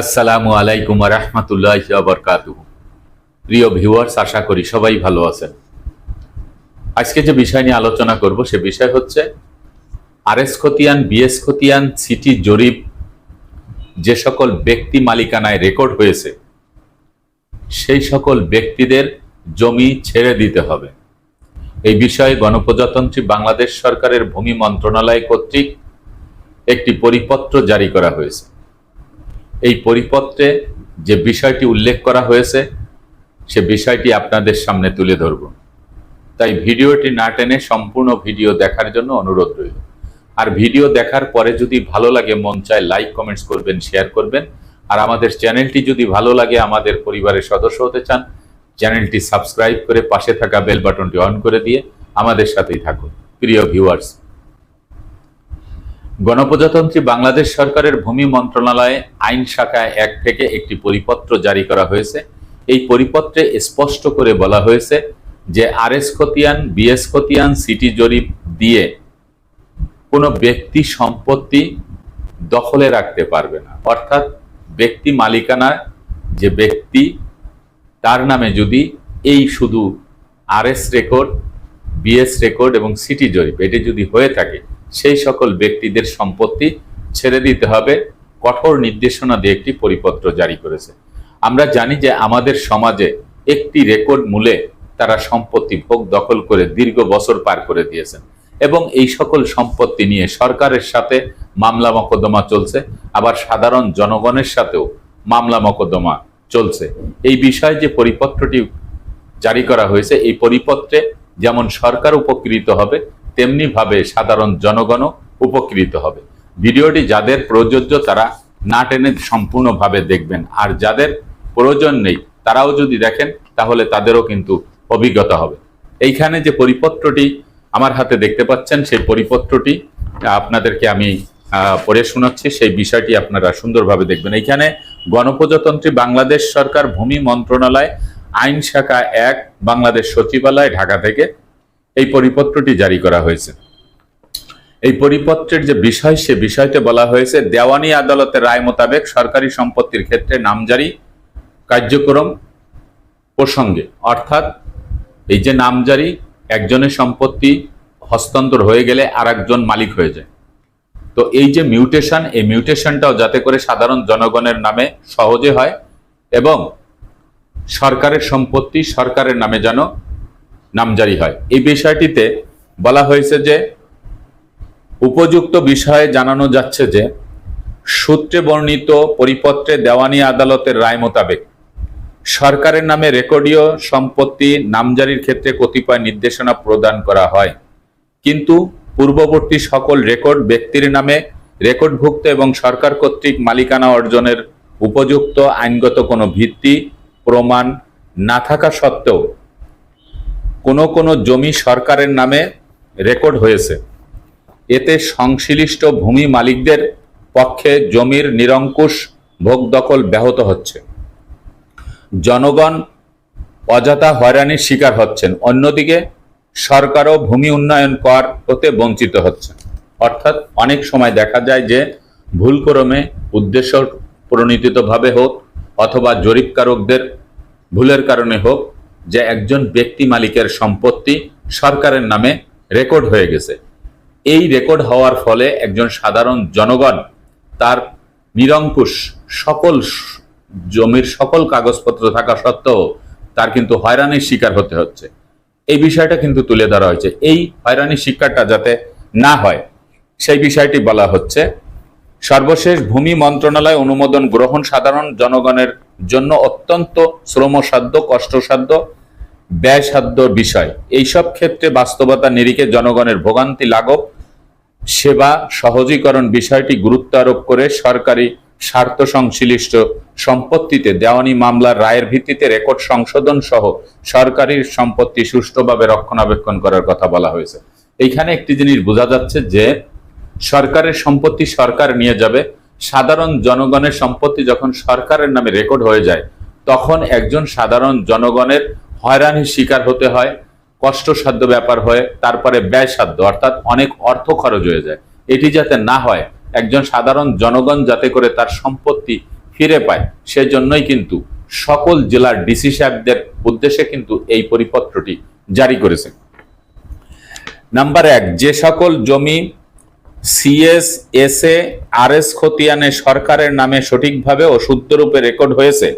আসসালামু আলাইকুম রহমতুল্লাহ বরকাত প্রিয় ভিউয়ার্স, আশা করি সবাই ভালো আছেন। আজকে যে বিষয় নিয়ে আলোচনা করব, সে বিষয় হচ্ছে আর এস খতিয়ান, বিএস খতিয়ান, সিটি জরিপ, যে সকল ব্যক্তি মালিকানায় রেকর্ড হয়েছে, সেই সকল ব্যক্তিদের জমি ছেড়ে দিতে হবে। এই বিষয়ে গণপ্রজাতন্ত্রী বাংলাদেশ সরকারের ভূমি মন্ত্রণালয় কর্তৃক একটি পরিপত্র জারি করা হয়েছে। এই পরিপত্রে যে বিষয়টি উল্লেখ করা হয়েছে, সে বিষয়টি আপনাদের সামনে তুলে ধরব। তাই ভিডিওটি না টেনে সম্পূর্ণ ভিডিও দেখার জন্য অনুরোধ রইল। আর ভিডিও দেখার পরে যদি ভালো লাগে, মন চায় লাইক, কমেন্টস করবেন, শেয়ার করবেন। আর আমাদের চ্যানেলটি যদি ভালো লাগে, আমাদের পরিবারের সদস্য হতে চান, চ্যানেলটি সাবস্ক্রাইব করে পাশে থাকা বেল বাটনটি অন করে দিয়ে আমাদের সাথেই থাকুন। প্রিয় ভিউয়ার্স গণপ্রজাতন্ত্রী বাংলাদেশ সরকারের ভূমি মন্ত্রণালয়ে আইন শাখায় এক থেকে একটি পরিপত্র জারি করা হয়েছে। এই পরিপত্রে স্পষ্ট করে বলা হয়েছে যে আর এস খতিয়ান, বিএস খতিয়ান, সিটি জরিপ দিয়ে কোনো ব্যক্তি সম্পত্তি দখলে রাখতে পারবে না। অর্থাৎ ব্যক্তি মালিকানা যে ব্যক্তি, তার নামে যদি এই শুধু R S record, BS record এবং সিটি জরিপ, এটি যদি হয়ে থাকে সেই সকল ব্যক্তিদের সম্পত্তি ছেড়ে দিতে হবে। কঠোর নির্দেশনা দিয়ে একটি পরিপত্র জারি করেছে। আমরা জানি যে আমাদের সমাজে একটি রেকর্ড মূলে তারা সম্পত্তি ভোগ দখল করে দীর্ঘ বছর পার করে দিয়েছেন এবং এই সকল সম্পত্তি নিয়ে সরকারের সাথে মামলা মকদ্দমা চলছে, আবার সাধারণ জনগণের সাথেও মামলা মকদ্দমা চলছে। এই বিষয়ে যে পরিপত্রটি জারি করা হয়েছে, এই পরিপত্রে যেমন সরকার উপকৃত হবে তেমনি ভাবে সাধারণ জনগণও উপকৃত হবে। ভিডিওটি যাদের প্রযোজ্য তারা না টেনে সম্পূর্ণভাবে দেখবেন। আর যাদের প্রয়োজন নেই তারাও যদি দেখেন তাহলে তাদেরও কিন্তু অভিজ্ঞতা হবে। এইখানে যে পরিপত্রটি আমার হাতে দেখতে পাচ্ছেন, সেই পরিপত্রটি আপনাদেরকে আমি পড়ে শোনাচ্ছি। সেই বিষয়টি আপনারা সুন্দরভাবে দেখবেন। এইখানে গণপ্রজাতন্ত্রী বাংলাদেশ সরকার ভূমি মন্ত্রণালয়, আইন শাখা এক, বাংলাদেশ সচিবালয়, ঢাকা থেকে এই পরিপত্রটি জারি করা হয়েছে। এই পরিপত্রের যে বিষয়, সে বিষয়তে বলা হয়েছে, দেওয়ানি আদালতের রায় মোতাবেক সরকারি সম্পত্তির ক্ষেত্রে নামজারি কার্যক্রম প্রসঙ্গে, অর্থাৎ এই যে নামজারি, একজনের সম্পত্তি হস্তান্তর হয়ে গেলে আর মালিক হয়ে যায়। তো এই যে মিউটেশন, এই মিউটেশনটাও যাতে করে সাধারণ জনগণের নামে সহজে হয় এবং সরকারের সম্পত্তি সরকারের নামে যেন নামজারি হয়। এই বিষয়টিতে বলা হয়েছে যে, উপযুক্ত বিষয়ে জানানো যাচ্ছে যে, সূত্রে বর্ণিত পরিপত্রে দেওয়ানি আদালতের রায় মোতাবেক সরকারের নামে রেকর্ডীয় সম্পত্তি নামজারির ক্ষেত্রে কতিপয় নির্দেশনা প্রদান করা হয়। কিন্তু পূর্ববর্তী সকল রেকর্ড ব্যক্তির নামে রেকর্ডভুক্ত এবং সরকার কর্তৃক মালিকানা অর্জনের উপযুক্ত আইনগত কোনো ভিত্তি, প্রমাণ না থাকা সত্ত্বেও কোনো কোনো জমি সরকারের নামে রেকর্ড হয়েছে। এতে সংশ্লিষ্ট ভূমি মালিকদের পক্ষে জমির নিরঙ্কুশ ভোগ দখল ব্যাহত হচ্ছে। জনগণ অযথা হয়রানির শিকার হচ্ছেন। অন্যদিকে, সরকারও ভূমি উন্নয়ন কর হতে বঞ্চিত হচ্ছে অর্থাৎ অনেক সময় দেখা যায় যে, ভুলক্রমে উদ্দেশ্য প্রণীতিতভাবে হোক অথবা জরিপকারকদের ভুলের কারণে হোক যে একজন ব্যক্তি মালিকের সম্পত্তি সরকারের নামে রেকর্ড হয়ে গেছে। এই রেকর্ড হওয়ার ফলে একজন সাধারণ জনগণ তার নিরঙ্কুশ সকল জমির সকল কাগজপত্র থাকা সত্ত্বেও তার কিন্তু হয়রানির শিকার হতে হচ্ছে। এই বিষয়টা কিন্তু তুলে ধরা হয়েছে। এই হয়রানির শিকারটা যাতে না হয়, সেই বিষয়টি বলা হচ্ছে, সর্বশেষ ভূমি মন্ত্রণালয় অনুমোদন গ্রহণ সাধারণ জনগণের জন্য অত্যন্ত শ্রমসাধ্য, কষ্টসাধ্য, ব্যয়সাধ্য বিষয়। এইসব ক্ষেত্রে বাস্তবতা নিরিখে জনগণের ভোগান্তি লাঘব। সেবা, সহজীকরণ বিষয়টি গুরুত্ব আরোপ করে সরকারি স্বার্থ সংশ্লিষ্ট সম্পত্তিতে দেওয়ানি মামলার রায়ের ভিত্তিতে রেকর্ড সংশোধন সহ সরকারি সম্পত্তি সুষ্ঠুভাবে রক্ষণাবেক্ষণ করার কথা বলা হয়েছে। এইখানে একটি জিনিস বোঝা যাচ্ছে যে সরকারের সম্পত্তি সরকার নিয়ে যাবে। সাধারণ জনগণের সম্পত্তি যখন সরকারের নামে রেকর্ড হয়ে যায়, তখন একজন সাধারণ জনগণের হয়রানির শিকার হতে হয়, কষ্টসাধ্য ব্যাপার হয়ে, তারপরে ব্যয়সাধ্য, অর্থাৎ অনেক অর্থ খরচ হয়ে যায়। এটি যাতে না হয়, একজন সাধারণ জনগণ যাতে করে তার সম্পত্তি ফিরে পায়, সেজন্যই কিন্তু সকল জেলার ডিসি সাহেবদের উদ্দেশ্যে কিন্তু এই পরিপত্রটি জারি করেছে। নাম্বার এক, যে সকল জমি সিএস এসএ আরএস খতিয়ানে সরকারের নামে সঠিকভাবে ও শুদ্ধরূপে রেকর্ড হয়েছে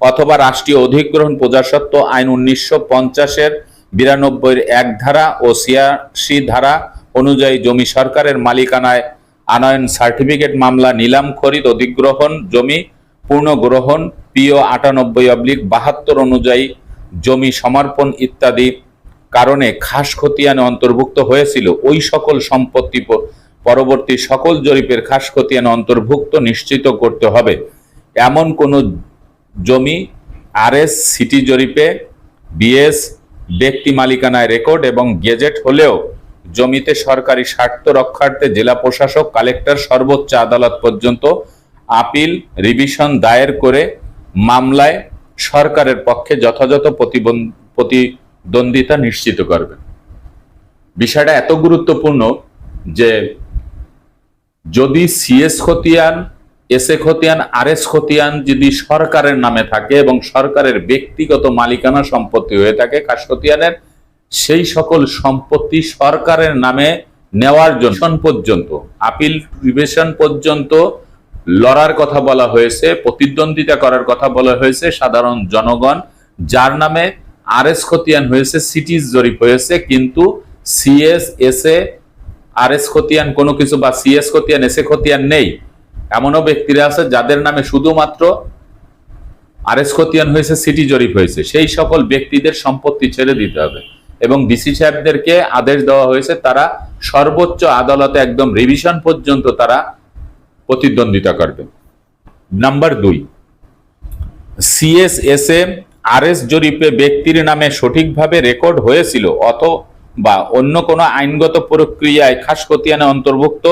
অথবা রাষ্ট্রীয় অধিগ্রহণ প্রজাসত্ব আইন উনিশশো পঞ্চাশের বিরানব্বইয়ের এক ধারা ও ছিয়াশি ধারা অনুযায়ী জমি সরকারের মালিকানায় আনয়ন সার্টিফিকেট মামলা, নিলাম খরিদ, অধিগ্রহণ জমি পূর্ণগ্রহণ পিও আটানব্বই অব্লিক বাহাত্তর অনুযায়ী জমি সমর্পণ ইত্যাদি কারণে খাস খতিয়ানে অন্তর্ভুক্ত হয়েছিল। ওই সকল সম্পত্তি পরবর্তী সকল জরিপের খাস খতিয়ানে অন্তর্ভুক্ত নিশ্চিত করতে হবে। এমন কোনো জমি আরএস সিটি জরিপে, বিএস, ব্যক্তি মালিকানায় রেকর্ড এবং গেজেট হলেও জমিতে সরকারি স্বার্থ রক্ষার্থে জেলা প্রশাসক, কালেক্টর, সর্বোচ্চ আদালত পর্যন্ত আপিল, রিভিশন দায়ের করে মামলায় সরকারের পক্ষে যথাযথ প্রতিদ্বন্দ্বিতা নিশ্চিত করবে বিষয়টা এত গুরুত্বপূর্ণ যে যদি সিএস খতিয়ান এস এ খতিয়ান আর এস খতিয়ান যদি সরকারের নামে থাকে এবং সরকারের ব্যক্তিগত মালিকানা সম্পত্তি হয়ে থাকে খাস খতিয়ানের, সেই সকল সম্পত্তি সরকারের নামে নেওয়ার জন্য পর্যন্ত, আপিল রিভিশন পর্যন্ত লড়ার কথা বলা হয়েছে, প্রতিদ্বন্দ্বিতা করার কথা বলা হয়েছে, সাধারণ জনগণ যার নামে আর এস খতিয়ান হয়েছে, সিটিজ জরিপ হয়েছে, কিন্তু সিএস আরএস খতিয়ান কোনো কিছু বা সিএস খতিয়ান, এসএ খতিয়ান নেই। এমনও ব্যক্তিরা আছে যাদের নামে শুধুমাত্র আরএস খতিয়ান হয়েছে, সিটি জরিপ হয়েছে। সেই সকল ব্যক্তিদের সম্পত্তি ছেড়ে দিতে হবে। এবং ডিসি সাহেবদেরকে আদেশ দেওয়া হয়েছে, তারা সর্বোচ্চ আদালতে একদম রিভিশন পর্যন্ত তারা প্রতিদ্বন্দ্বিতা করবে। নাম্বার দুই সিএসএসএ আরএস জরিপে ব্যক্তির নামে সঠিকভাবে রেকর্ড হয়েছিল অথবা অন্য কোনো আইনগত প্রক্রিয়ায় খাস খতিয়ানে অন্তর্ভুক্ত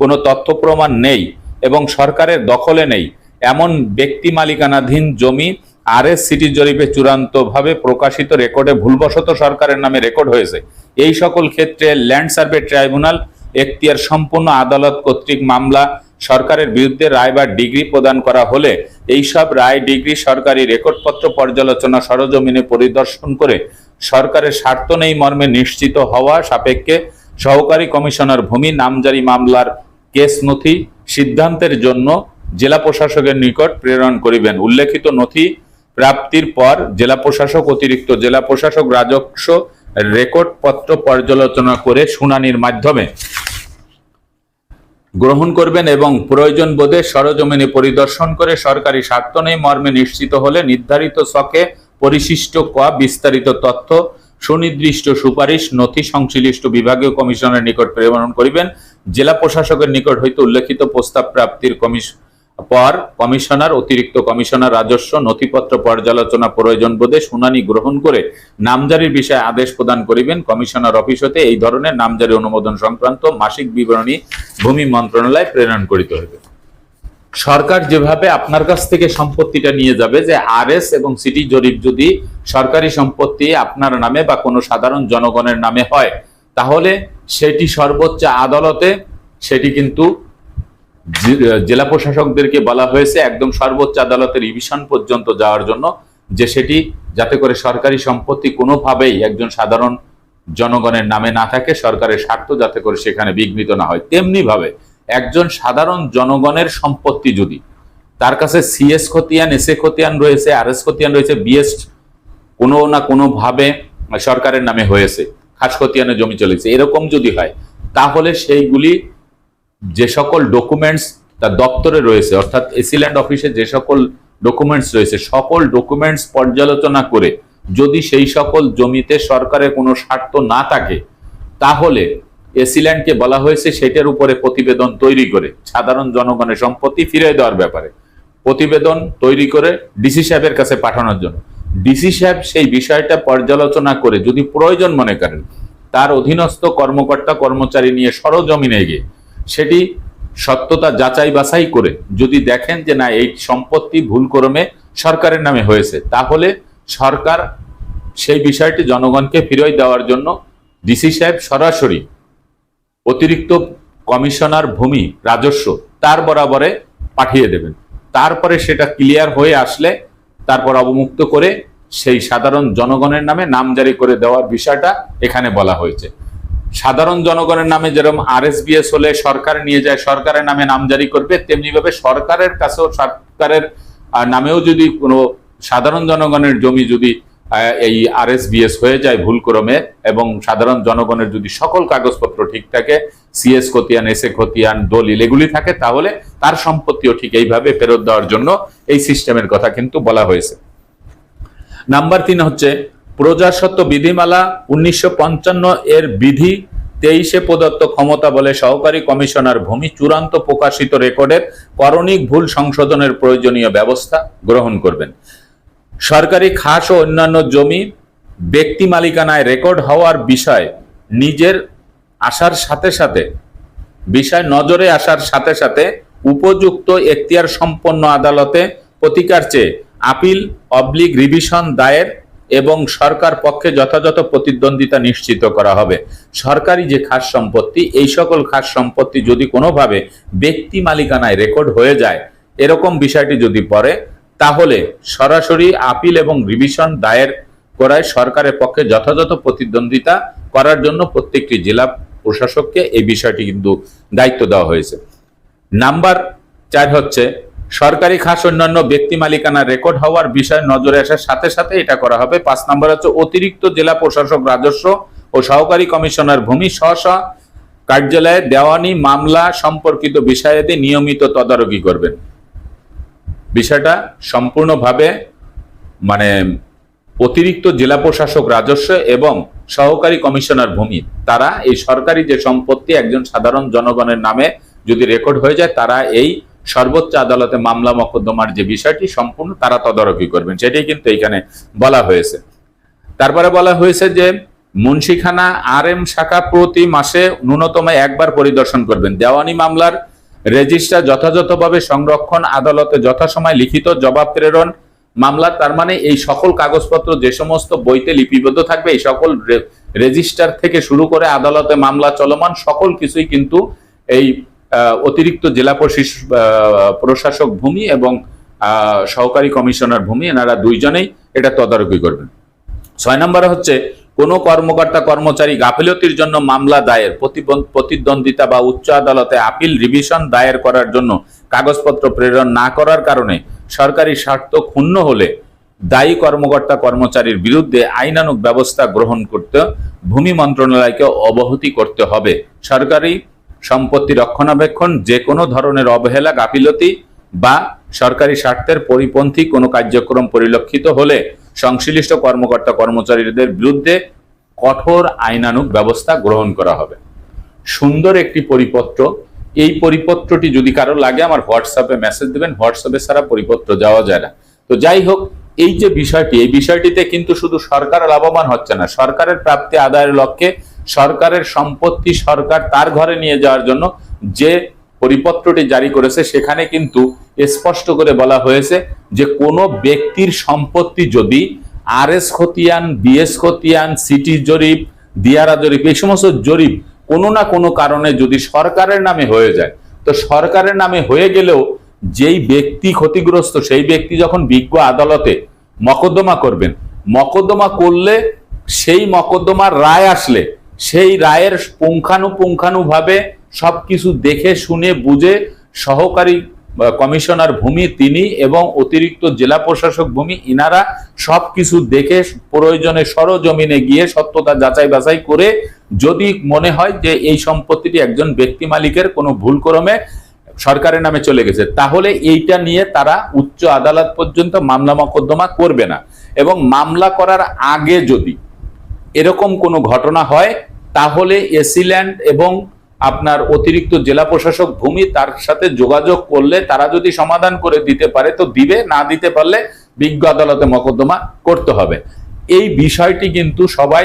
কোনো তথ্য প্রমাণ নেই এবং সরকারের দখলে নেই, এমন ব্যক্তি মালিকানাধীন জমি আরএস সিটি জরিপে চূড়ান্তভাবে প্রকাশিত রেকর্ডে ভুলবশত সরকারের নামে রেকর্ড হয়েছে। এই সকল ক্ষেত্রে ল্যান্ড সার্ভে ট্রাইব্যুনাল এখতিয়ার সম্পূর্ণ আদালত কর্তৃক মামলা সরকারের বিরুদ্ধে রায় বা ডিগ্রি প্রদান করা হলে এইসব রায়, ডিগ্রি, সরকারি রেকর্ডপত্র পর্যালোচনা সরজমিনে পরিদর্শন করে সরকারের স্বার্থ নেই মর্মে নিশ্চিত হওয়া সাপেক্ষে সহকারী কমিশনার ভূমি নামজারি মামলার কেস নথি সিদ্ধান্তের জন্য জেলা প্রশাসকের নিকট প্রেরণ করিবেন। উল্লেখিত নথি প্রাপ্তির পর জেলা প্রশাসক, অতিরিক্ত জেলা প্রশাসক রাজস্ব রেকর্ড পত্র পর্যালোচনা করে শুনানির মাধ্যমে গ্রহণ করবেন এবং প্রয়োজন বোধে সরজমিনে পরিদর্শন করে সরকারি স্বার্থ নেই মর্মে নিশ্চিত হলে নির্ধারিত ছকে পরিশিষ্ট ক বিস্তারিত তথ্য সুনির্দিষ্ট সুপারিশ নথি সংশ্লিষ্ট বিভাগীয় কমিশনের নিকট প্রেরণ করিবেন। জেলা প্রশাসকের নিকট হইতে উল্লেখিত প্রস্তাব প্রাপ্তির কমিশ পর কমিশনার, অতিরিক্ত কমিশনার রাজস্ব, নথিপত্র পর্যালোচনা প্রয়োজন বোধে শুনানি গ্রহণ করে নামজারির বিষয়ে আদেশ প্রদান করিবেন। কমিশনার অফিস হতে এই ধরনের নামজারি অনুমোদন সংক্রান্ত মাসিক বিবরণী ভূমি মন্ত্রণালয় প্রেরণ করিতে হইবে। সরকার যেভাবে আপনার কাছ থেকে সম্পত্তিটা নিয়ে যাবে, যে আরএস এবং সিটি জরিপ যদি সরকারি সম্পত্তি আপনার নামে বা কোনো সাধারণ জনগণের নামে হয়, তাহলে সেটি সর্বোচ্চ আদালতে সেটি কিন্তু জেলা প্রশাসকদেরকে বলা হয়েছে একদম সর্বোচ্চ আদালতের রিভিশন পর্যন্ত যাওয়ার জন্য, যে সেটি যাতে করে সরকারি সম্পত্তি কোনোভাবেই একজন সাধারণ জনগণের নামে না থাকে, সরকারের স্বার্থ যাতে করে সেখানে বিঘ্নিত না হয়। তেমনি ভাবে একজন সাধারণ জনগণের সম্পত্তি যদি, তার কাছে সিএস খতিয়ান এসএ খতিয়ান রয়েছে আর এস খতিয়ান রয়েছে বিএস কোনো না কোনো ভাবে সরকারের নামে হয়েছে, খাস খতিয়ানে জমি চলেছে, এরকম যদি হয়, তাহলে সেইগুলি যে সকল ডকুমেন্টস তার দপ্তরে রয়েছে, অর্থাৎ এসিল্যান্ড অফিসে যে সকল ডকুমেন্টস রয়েছে, সকল ডকুমেন্টস পর্যালোচনা করে যদি সেই সকল জমিতে সরকারের কোনো স্বার্থ না থাকে, তাহলে এসিল্যান্ডকে বলা হয়েছে সেটার উপরে প্রতিবেদন তৈরি করে, সাধারণ জনগণের সম্পত্তি ফিরে দেওয়ার ব্যাপারে। প্রতিবেদন তৈরি করে ডিসি সাহেবের কাছে পাঠানোর জন্য। ডিসি সাহেব সেই বিষয়টা পর্যালোচনা করে যদি প্রয়োজন মনে করেন, তার অধীনস্থ কর্মকর্তা কর্মচারী নিয়ে সরজমিনে গিয়ে সেটি সত্যতা যাচাই বাছাই করে যদি দেখেন যে না, এই সম্পত্তি ভুলক্রমে সরকারের নামে হয়েছে, তাহলে সরকার সেই বিষয়টি জনগণকে ফিরিয়ে দেওয়ার জন্য ডিসি সাহেব সরাসরি অতিরিক্ত কমিশনার ভূমি, রাজস্ব তার বরাবরে পাঠিয়ে দেবেন। তারপরে সেটা ক্লিয়ার হয়ে আসলে তারপর অবমুক্ত করে সেই সাধারণ জনগণের নামে নাম জারি করে দেওয়ার বিষয়টা এখানে বলা হয়েছে। সাধারণ জনগণের নামে যেরকম আরএসবিএস হলে সরকার নিয়ে যায়, সরকারের নামে নাম জারি করবে, তেমনি ভাবে সরকারের কাছেও সরকারের নামেও যদি কোনো সাধারণ জনগণের জমি যদি এই আরএসবিএস হয়ে যায় ভুল ক্রমে এবং সাধারণ জনগণের যদি সকল কাগজপত্র ঠিক থাকে, সিএস খতিয়ান, এসএ খতিয়ান, দলিল এগুলি থাকে, তাহলে তার সম্পত্তিও ঠিক এইভাবে ফেরত দেওয়ার জন্য এই সিস্টেমের কথা কিন্তু বলা হয়েছে। নাম্বার তিন হচ্ছে, প্রজাস্বত্ব বিধিমালা উনিশশো পঞ্চান্ন এর বিধি তেইশে প্রদত্ত ক্ষমতা বলে সহকারী কমিশনার ভূমি চূড়ান্ত প্রকাশিত রেকর্ডের করণিক ভুল সংশোধনের প্রয়োজনীয় ব্যবস্থা গ্রহণ করবেন। সরকারি খাস ও অন্যান্য জমি ব্যক্তি মালিকানায় রেকর্ড হওয়ার বিষয় নিজের আসার সাথে সাথে, বিষয় নজরে আসার সাথে সাথে উপযুক্ত এখতিয়ার সম্পন্ন আদালতে প্রতিকার চেয়ে আপিল অবলিক রিভিশন দায়ের এবং সরকার পক্ষে যথাযথ প্রতিদ্বন্দ্বিতা নিশ্চিত করা হবে। সরকারি যে খাস সম্পত্তি, এই সকল খাস সম্পত্তি যদি কোনোভাবে ব্যক্তি মালিকানায় রেকর্ড হয়ে যায়, এরকম বিষয়টি যদি পড়ে তাহলে সরাসরি আপিল এবং রিভিশন দায়ের করায় সরকারের পক্ষে যথাযথ প্রতিদ্বন্দ্বিতা করার জন্য প্রত্যেকটি জেলা প্রশাসককে এই বিষয়টি কিন্তু দায়িত্ব দেওয়া হয়েছে। নাম্বার চার হচ্ছে, সরকারি খাস অন্যান্য ব্যক্তি মালিকানা রেকর্ড হওয়ার বিষয় নজরে আসার সাথে সাথে এটা করা হবে। পাঁচ নম্বর হচ্ছে, অতিরিক্ত জেলা প্রশাসক রাজস্ব ও সহকারী কমিশনার ভূমি স্ব কার্যালয়ে দেওয়ানি মামলা সম্পর্কিত বিষয়াদি নিয়মিত তদারকি করবেন। বিষয়টা সম্পূর্ণভাবে মানে অতিরিক্ত জেলা প্রশাসক রাজস্ব এবং সহকারী কমিশনার ভূমি। তারা এই সরকারি যে সম্পত্তি একজন সাধারণ জনগণের নামে যদি রেকর্ড হয়ে যায়, তারা এই সর্বোচ্চ আদালতে মামলা মকদ্দমার যে বিষয়টি সম্পূর্ণ তারা তদারকি করবেন। সেটাই কিন্তু এখানে বলা হয়েছে। তারপরে বলা হয়েছে যে, মুন্সিখানা আর এম শাখা প্রতি মাসে ন্যূনতম একবার পরিদর্শন করবেন। দেওয়ানি মামলার রেজিস্টার যথাযথভাবে সংরক্ষণ আদালতে যথাসময় লিখিত জবাব প্রেরণ মামলা, তার মানে এই সকল কাগজপত্র, যে সমস্ত বইতে লিপিবদ্ধ থাকবে, এই সকল রেজিস্টার থেকে শুরু করে আদালতে মামলা চলমান, সকল কিছুই কিন্তু এই অতিরিক্ত জেলা প্রশাসক ভূমি এবং সহকারী কমিশনার ভূমি, এনারা দুইজনেই এটা তদারকি করবেন। ছয় নম্বরে হচ্ছে কোন কর্মকর্তা, কর্মচারী গাফিলতির জন্য মামলা দায়ের প্রতিদ্বন্দ্বিতা বা উচ্চ আদালতে আপিল, রিভিশন দায়ের করার জন্য কাগজপত্র প্রেরণ না করার কারণে সরকারি স্বার্থ ক্ষুণ্ণ হলে দায়ী কর্মকর্তা, কর্মচারীর বিরুদ্ধে আইনানুগ ব্যবস্থা গ্রহণ করতে ভূমি মন্ত্রণালয়কে অবহতি করতে হবে। সরকারি সম্পত্তি রক্ষণাবেক্ষণ, যে কোনো ধরনের অবহেলা, গাফিলতি বা সরকারি স্বার্থের পরিপন্থী কোনো কার্যক্রম পরিলক্ষিত হলে সংশ্লিষ্ট কর্মকর্তা কর্মচারীদের বিরুদ্ধে কঠোর আইনানুগ ব্যবস্থা গ্রহণ করা হবে। সুন্দর একটি পরিপত্র। এই পরিপত্রটি যদি কারও লাগে, আমার হোয়াটসঅ্যাপে মেসেজ দেবেন। হোয়াটসঅ্যাপে ছাড়া পরিপত্র যাওয়া যায় না। তো যাই হোক, এই যে বিষয়টি, এই বিষয়টিতে কিন্তু শুধু সরকার লাভবান হচ্ছে না। সরকারের প্রাপ্তি আদায়ের লক্ষ্যে সরকারের সম্পত্তি সরকার তার ঘরে নিয়ে যাওয়ার জন্য যে পরিপত্রটি জারি করেছে, সেখানে কিন্তু স্পষ্ট করে বলা হয়েছে যে কোনো ব্যক্তির সম্পত্তি যদি আর এস খতিয়ান, বিএস খতিয়ান, সিটি জরিপ, দিয়ারা জরিপ, এই সমস্ত জরিপ কোনো না কোনো কারণে যদি সরকারের নামে হয়ে যায়, তো সরকারের নামে হয়ে গেলেও যেই ব্যক্তি ক্ষতিগ্রস্ত, সেই ব্যক্তি যখন বিজ্ঞ আদালতে মকদ্দমা করবেন, মকদ্দমা করলে সেই মকদ্দমার রায় আসলে সেই রায়ের পুঙ্খানুপুঙ্খানুভাবে সবকিছু দেখে শুনে বুঝে সহকারী কমিশনার ভূমি তিনি এবং অতিরিক্ত জেলা প্রশাসক ভূমি, ইনারা সবকিছু দেখে প্রয়োজনে সরজমিনে গিয়ে সত্যতা যাচাই বাছাই করে যদি মনে হয় যে এই সম্পত্তিটি একজন ব্যক্তি মালিকের কোনো ভুলক্রমে সরকারের নামে চলে গেছে, তাহলে এইটা নিয়ে তারা উচ্চ আদালত পর্যন্ত মামলা মকদ্দমা করবে না। এবং মামলা করার আগে যদি এরকম কোনো ঘটনা হয়, তাহলে এসিল্যান্ড এবং আপনার অতিরিক্ত জেলা প্রশাসক ভূমি তার সাথে যোগাযোগ করলে তারা যদি সমাধান করে দিতে পারে, তো দিবে, না দিতে পারলে বিজ্ঞ আদালতে মকদ্দমা করতে হবে। এই বিষয়টি কিন্তু সবাই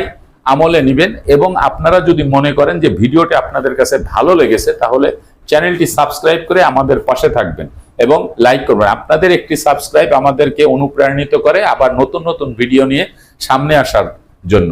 আমলে নেবেন এবং আপনারা যদি মনে করেন যে ভিডিওটি আপনাদের কাছে ভালো লেগেছে, তাহলে চ্যানেলটি সাবস্ক্রাইব করে আমাদের পাশে থাকবেন এবং লাইক করবেন। আপনাদের একটি সাবস্ক্রাইব আমাদেরকে অনুপ্রাণিত করে আবার নতুন নতুন ভিডিও নিয়ে সামনে আসার জন্য।